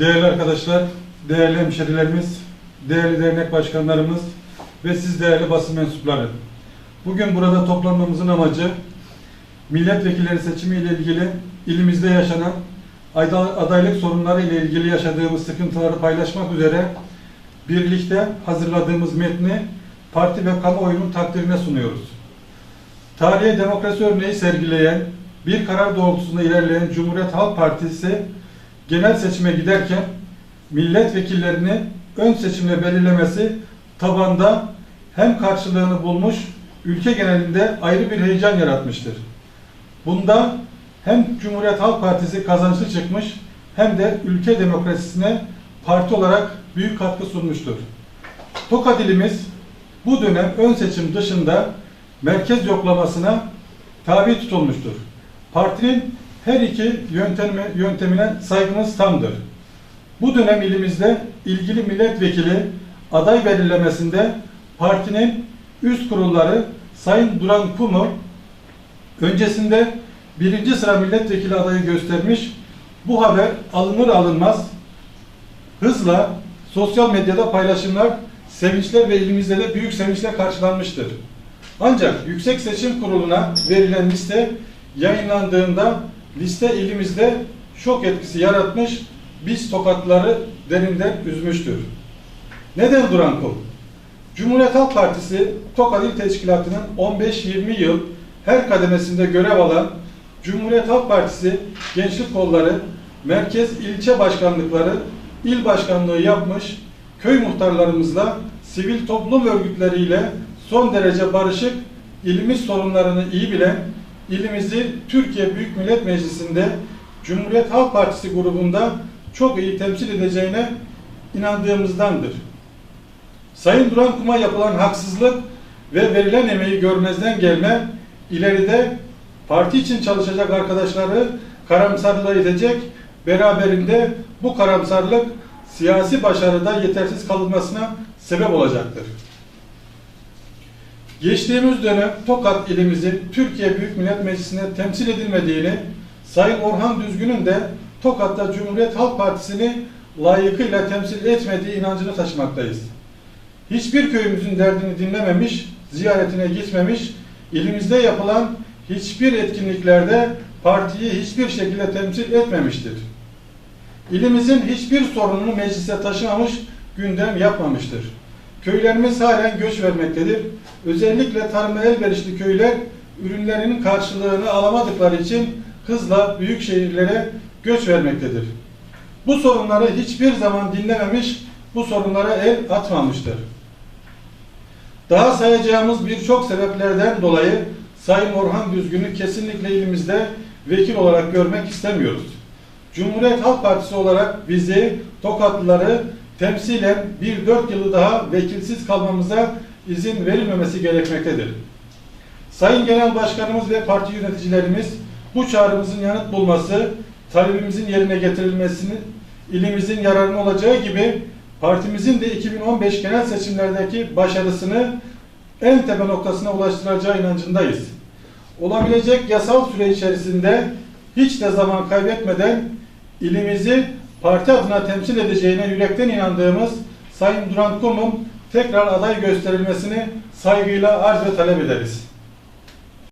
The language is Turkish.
Değerli arkadaşlar, değerli hemşerilerimiz, değerli dernek başkanlarımız ve siz değerli basın mensupları. Bugün burada toplanmamızın amacı milletvekilleri seçimi ile ilgili ilimizde yaşanan adaylık sorunları ile ilgili yaşadığımız sıkıntıları paylaşmak üzere birlikte hazırladığımız metni parti ve kamuoyunun takdirine sunuyoruz. Tarihe demokrasi örneği sergileyen, bir karar doğrultusunda ilerleyen Cumhuriyet Halk Partisi genel seçime giderken milletvekillerini ön seçimle belirlemesi tabanda hem karşılığını bulmuş, ülke genelinde ayrı bir heyecan yaratmıştır. Bunda hem Cumhuriyet Halk Partisi kazançlı çıkmış hem de ülke demokrasisine parti olarak büyük katkı sunmuştur. Tokat ilimiz bu dönem ön seçim dışında merkez yoklamasına tabi tutulmuştur. Partinin her iki yöntemi, yöntemine saygımız tamdır. Bu dönem ilimizde ilgili milletvekili aday belirlemesinde partinin üst kurulları Sayın Duran Kumu öncesinde birinci sıra milletvekili adayı göstermiş. Bu haber alınır alınmaz hızla sosyal medyada paylaşımlar, sevinçler ve ilimizde de büyük sevinçle karşılanmıştır. Ancak Yüksek Seçim Kurulu'na verilen liste yayınlandığında liste ilimizde şok etkisi yaratmış, biz tokatları derinden üzmüştür. Neden Duran Kul? Cumhuriyet Halk Partisi Tokat İl Teşkilatı'nın 15-20 yıl her kademesinde görev alan Cumhuriyet Halk Partisi gençlik kolları, merkez ilçe başkanlıkları, il başkanlığı yapmış, köy muhtarlarımızla, sivil toplum örgütleriyle son derece barışık, ilimiz sorunlarını iyi bilen, ilimizi Türkiye Büyük Millet Meclisi'nde Cumhuriyet Halk Partisi grubunda çok iyi temsil edeceğine inandığımızdandır. Sayın Duran Kum'a yapılan haksızlık ve verilen emeği görmezden gelme, ileride parti için çalışacak arkadaşları karamsarlığa edecek, beraberinde bu karamsarlık siyasi başarıda yetersiz kalınmasına sebep olacaktır. Geçtiğimiz dönem Tokat ilimizin Türkiye Büyük Millet Meclisi'ne temsil edilmediğini, Sayın Orhan Düzgün'ün de Tokat'ta Cumhuriyet Halk Partisi'ni layıkıyla temsil etmediği inancını taşımaktayız. Hiçbir köyümüzün derdini dinlememiş, ziyaretine gitmemiş, ilimizde yapılan hiçbir etkinliklerde partiyi hiçbir şekilde temsil etmemiştir. İlimizin hiçbir sorununu meclise taşımamış, gündem yapmamıştır. Köylerimiz halen göç vermektedir. Özellikle tarıma elverişli köyler ürünlerinin karşılığını alamadıkları için hızla büyük şehirlere göç vermektedir. Bu sorunları hiçbir zaman dinlememiş, bu sorunlara el atmamıştır. Daha sayacağımız birçok sebeplerden dolayı Sayın Orhan Düzgün'ü kesinlikle ilimizde vekil olarak görmek istemiyoruz. Cumhuriyet Halk Partisi olarak bizi, Tokatlıları temsilen bir dört yılı daha vekilsiz kalmamıza izin verilmemesi gerekmektedir. Sayın Genel Başkanımız ve parti yöneticilerimiz bu çağrımızın yanıt bulması, talebimizin yerine getirilmesini ilimizin yararına olacağı gibi partimizin de 2015 genel seçimlerdeki başarısını en tepe noktasına ulaştıracağı inancındayız. Olabilecek yasal süre içerisinde hiç de zaman kaybetmeden ilimizi parti adına temsil edeceğine yürekten inandığımız Sayın Duran Kum'un tekrar aday gösterilmesini saygıyla arz ve talep ederiz.